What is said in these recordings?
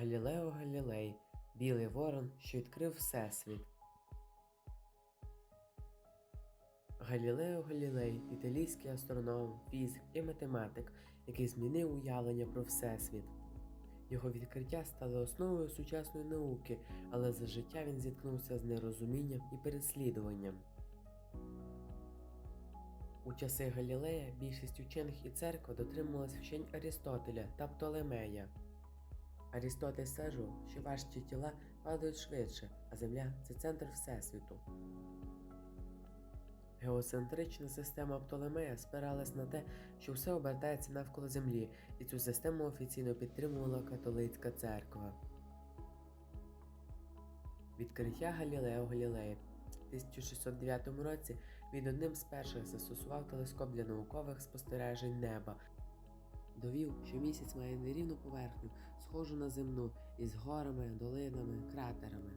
Галілео Галілей, білий ворон, що відкрив Всесвіт. Галілео Галілей італійський астроном, фізик і математик, який змінив уявлення про Всесвіт. Його відкриття стало основою сучасної науки, але за життя він зіткнувся з нерозумінням і переслідуванням. У часи Галілея більшість учених і церква дотримувалась вчень Арістотеля та Птолемея. Арістотель стверджував, що важчі тіла падають швидше, а Земля це центр Всесвіту. Геоцентрична система Птолемея спиралась на те, що все обертається навколо Землі, і цю систему офіційно підтримувала католицька церква. Відкриття Галілео Галілея в 1609 році він одним з перших застосував телескоп для наукових спостережень неба. Довів, що місяць має нерівну поверхню, схожу на земну, із горами, долинами, кратерами.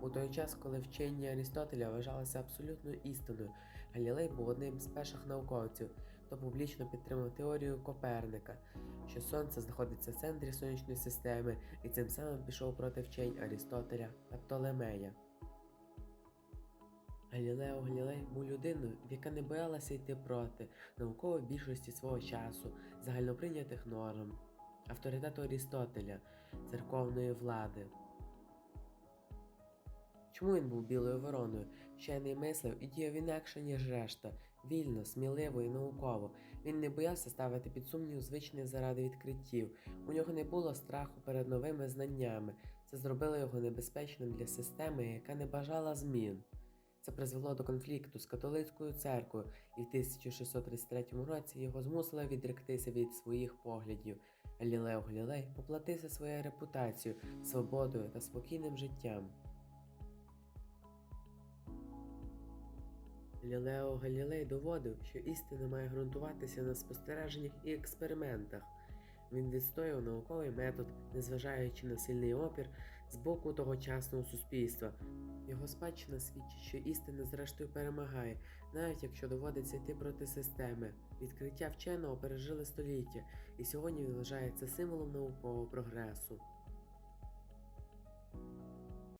У той час, коли вчення Арістотеля вважалося абсолютною істиною, Галілей був одним з перших науковців, хто публічно підтримав теорію Коперника, що Сонце знаходиться в центрі сонячної системи і цим самим пішов проти вчень Арістотеля та Птолемея. Галілео Галілей був людиною, яка не боялася йти проти наукової більшості свого часу, загальноприйнятих норм, авторитету Арістотеля, церковної влади. Чому він був білою вороною? Вчений мислив і діяв інакше, ніж решта, вільно, сміливо і науково. Він не боявся ставити під сумнів звичне заради відкриттів. У нього не було страху перед новими знаннями. Це зробило його небезпечним для системи, яка не бажала змін. Це призвело до конфлікту з католицькою церквою, і в 1633 році його змусили відректися від своїх поглядів. Галілео Галілей поплатився своєю репутацією, свободою та спокійним життям. Галілео Галілей доводив, що істина має ґрунтуватися на спостереженнях і експериментах. Він відстоював науковий метод, незважаючи на сильний опір з боку тогочасного суспільства. Його спадщина свідчить, що істина зрештою перемагає, навіть якщо доводиться йти проти системи. Відкриття вченого пережили століття, і сьогодні він вважається символом наукового прогресу.